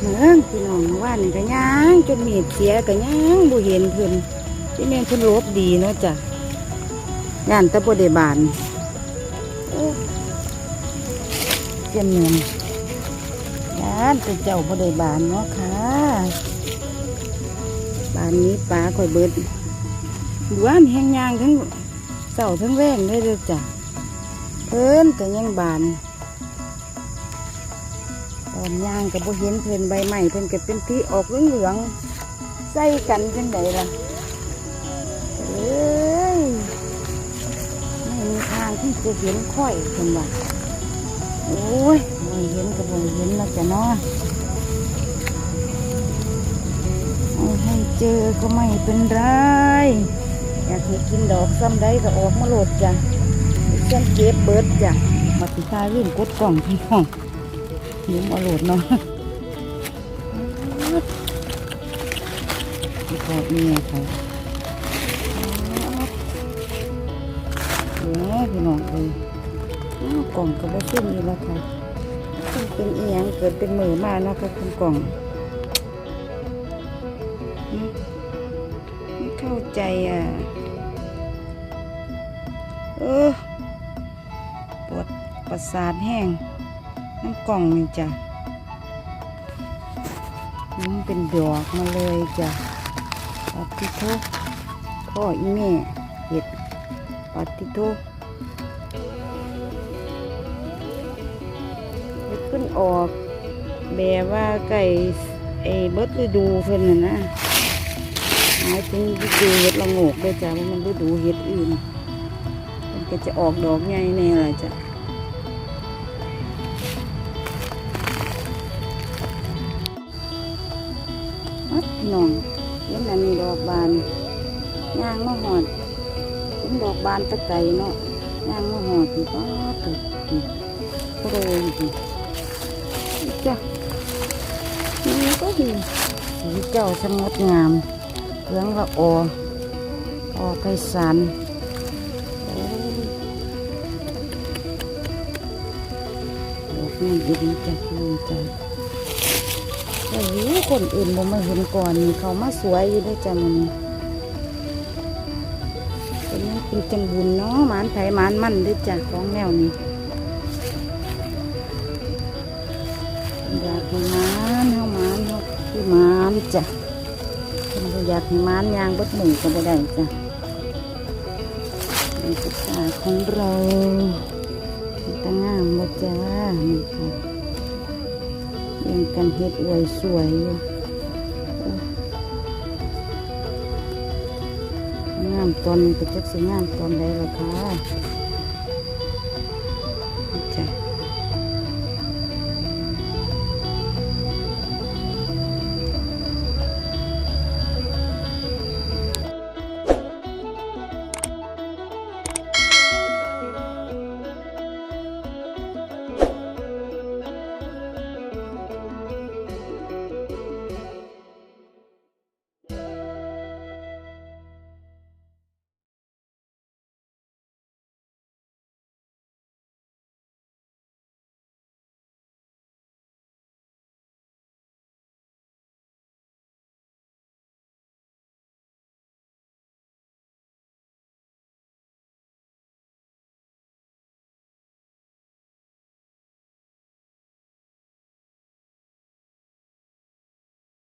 เหมืองพี่น้องว่านี่ก็ย่างจนมีดเสียก็ย่างบ่เห็นเพิ่นที่แม่นเพิ่นลบดีเนาะจ้ะย่านตะบดบานเจ้าเมืองย่านต่เจ้าบดบานเนาะค่ะบานนี้ปลาข่อยเบิดบ้านแห้งยางทั้งเสาทั้งแรงเลยเด้อจ้ะเพิ่นก็ยังบาน ตอนย่างกับบ่เห็นเพิ่นใบใหม่เพิ่นก็เป็นที่ออกเหลืองๆใส่กันจังไดล่ะเอ้ยไม่มีทางที่จะเห็นค่อยเพิ่นว่าโอ้ยไม่เห็นก็บ่เห็นแล้วจะเนาะเอาให้เจอก็ไม่เป็นไรอยากให้กินดอกซ้ำใดก็ออกมาโหลดจ้ะฉันเก็บเบิดจ้ะมาติดตาลืมกดกล่องพี่น้อง ยืมอาโหลดเนาะพี่พอเมียเขาเดี๋ยวพี่น้องเลยอ้าวกล่องก็บ่ขึ้นนี่แล้วค่ะต้องเป็นเอียงเกิดเป็นมือมาเนาะค่ะคุณกล่องไม่เข้าใจอะเออปวดประสาทแห้ง น้ำกล่องนี่จ้ะมันเป็นดอกมาเลยจ้ะปัดทิโทพ่ออีแม่เห็ดปัดทิโทเห็ดขึ้นออกแบบว่าไก่ไอ้เบิดฤดูเพิ่นน่ะนะหมายถึงฤดูเห็ดละโงกด้วยจ้ะว่ามันฤดูเห็ดอื่นมันก็จะออกดอกใหญ่แน่ละจ้ะ อัดพี่น้องเห็นอันนี้ดอกบานย่างมาหอดเป็นดอกบานตะไก่เนาะย่างมาหอดที่ป้าตุกนี่ก็เลยดิจ้ะนี่ก็ดีสีเจ้าสงดงามเหลืองละออออไพศาลดอกนี่ดีจ้ะดีจ้ะอายุคนอื่นบ่มาเห็นก่อนเขามาสวยอยู่ด้วยจ้ะมันเป็นนี้เป็นจังบุญเนาะมานไผหมานมั่นด้วยจ้ะของแนวนี้อยากให้มานเฮามานเฮาคือมานจ้ะคนบ่อยากให้มานยางบดหมู่งก็บ่ได้จ้ะนี่ศึกษาของเราตั้งงามบ่จ้านี่ค่ะ เลี้ยงกันเฮ็ดอวยสวยอยู่งามตอนนี้ก็จักสิงามตอนใดล่ะคะ